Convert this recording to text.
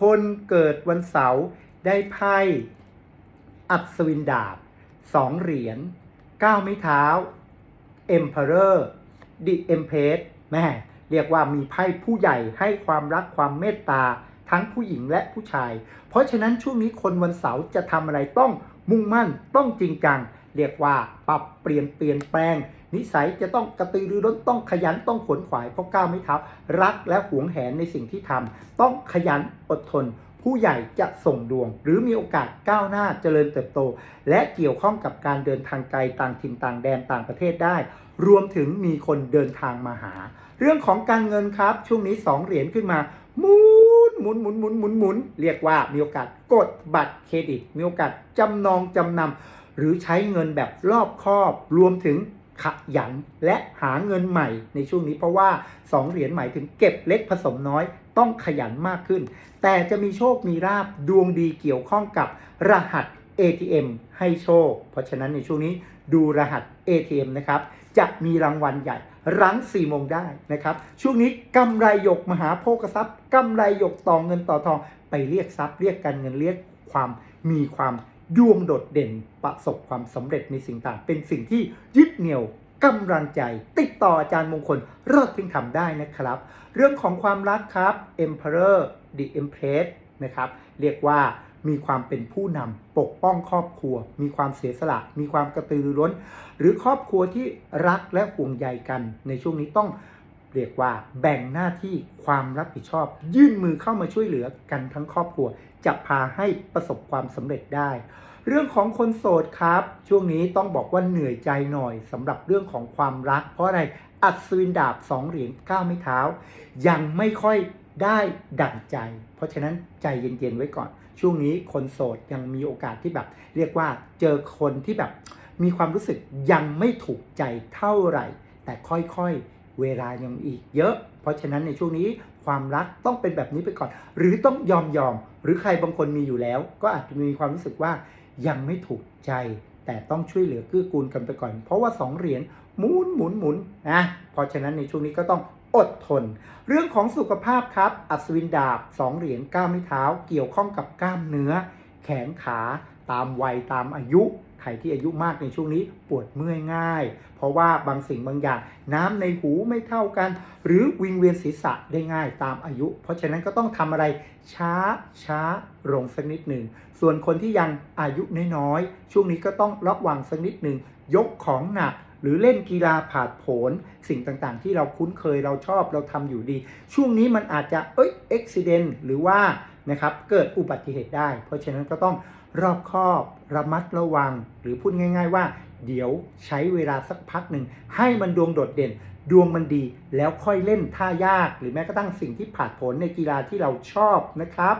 คนเกิดวันเสาร์ได้ไพ่อัศวินดาบสองเหรียญเก้าไม้เท้า Emperor The Empress แม่เรียกว่ามีไพ่ผู้ใหญ่ให้ความรักความเมตตาทั้งผู้หญิงและผู้ชาย เพราะฉะนั้นช่วงนี้คนวันเสาร์จะทำอะไรต้องมุ่งมั่นต้องจริงจัง เรียกว่าปรับเปลี่ยนเปลี่ยนแปลง นิสัยจะต้องกระตือรือร้นต้องขยันต้องขวนขวายเพราะก้าวไม่เท้ารักและหวงแหนในสิ่งที่ทำต้องขยันอดทน ผู้ใหญ่จะส่งดวง หรือมีโอกาสก้าวหน้าเจริญเติบโต และเกี่ยวข้องกับการเดินทางไกลต่างถิ่นต่างแดนต่างประเทศได้ รวมถึงมีคนเดินทางมาหา เรื่องของการเงินครับ ช่วงนี้ 2 เหรียญขึ้นมาหมุนหมุนหมุนหมุนหมุนหมุนเรียกว่ามีโอกาสกดบัตรเครดิต มีโอกาสจำนองจำนำหรือใช้เงินแบบรอบคอบ รวมถึง ขยันและหาเงินใหม่ในช่วงนี้เพราะว่า 2 เหรียญหมายถึงเก็บเล็กผสมน้อยต้องขยันมากขึ้น แต่จะมีโชคมีราบดวงดีเกี่ยวข้องกับรหัส ATM ให้โชค เพราะฉะนั้นในช่วงนี้ดูรหัส ATM นะครับ จะมีรางวัลใหญ่รั้ง4โมงได้นะครับ ช่วงนี้กำไรหยกมหาโภคทรัพย์กำไรหยกต่อเงินต่อทอง ไปเรียกทรัพย์เรียกการเงินเรียกความมีความ ดวงโดดเด่นประสบความสำเร็จในสิ่งต่าง เป็นสิ่งที่ยึดเหนี่ยวกำลังใจ ติดต่ออาจารย์มงคลเลิศทิ้งทำได้นะครับ เรื่องของความรักครับ Emperor the Empress นะครับ เรียกว่ามีความเป็นผู้นำปกป้องครอบครัว มีความเสียสละ มีความกระตือรือร้น หรือครอบครัวที่รักและห่วงใยกัน ในช่วงนี้ต้อง เรียกว่าแบ่งหน้าที่ความรับผิดชอบ ยื่นมือเข้ามาช่วยเหลือกันทั้งครอบครัว จะพาให้ประสบความสำเร็จได้ เรื่องของคนโสดครับ ช่วงนี้ต้องบอกว่าเหนื่อยใจหน่อยสำหรับเรื่องของความรัก เพราะอะไรอัศวินดาบสองเหรียญก้าวไม่เท้า ยังไม่ค่อยได้ดั่งใจ เพราะฉะนั้นใจเย็นๆไว้ก่อน ช่วงนี้คนโสดยังมีโอกาสที่แบบ เรียกว่าเจอคนที่แบบ มีความรู้สึกยังไม่ถูกใจเท่าไหร่ แต่ค่อยๆ เวลายังอีกเยอะ เพราะฉะนั้นในช่วงนี้ความรักต้องเป็นแบบนี้ไปก่อน หรือต้องยอมยอม หรือใครบางคนมีอยู่แล้ว ก็อาจจะมีความรู้สึกว่ายังไม่ถูกใจ แต่ต้องช่วยเหลือเกื้อกูลกันไปก่อน เพราะว่าสองเหรียญหมุนหมุนหมุนนะเพราะฉะนั้นในช่วงนี้ก็ต้องอดทน เรื่องของสุขภาพครับ อัศวินดาบสองเหรียญก้ามไม้เท้า เกี่ยวข้องกับกล้ามเนื้อ แขนขา ตามวัยตามอายุใครที่อายุมากในช่วงนี้ปวดเมื่อยง่าย เพราะว่าบางสิ่งบางอย่าง น้ำในหูไม่เท่ากัน หรือวิงเวียนศีรษะได้ง่ายตามอายุ เพราะฉะนั้นก็ต้องทำอะไรช้าช้าลงสักนิดหนึ่ง ส่วนคนที่ยังอายุน้อยๆช่วงนี้ก็ต้องระวังสักนิดหนึ่งยกของหนักหรือเล่นกีฬาผาดโผนสิ่งต่างๆ ที่เราคุ้นเคยเราชอบเราทำอยู่ดี ช่วงนี้มันอาจจะเอ้ยอุบิเหตุหรือว่า นะครับเกิดอุบัติเหตุได้ เพราะฉะนั้นก็ต้องรอบคอบระมัดระวัง หรือพูดง่าย ๆ ว่า เดี๋ยวใช้เวลาสักพักหนึ่งให้มันดวงโดดเด่น ดวงมันดีแล้วค่อยเล่นท่ายาก หรือแม้กระทั่งสิ่งที่ผ่านผลในกีฬาที่เราชอบนะครับ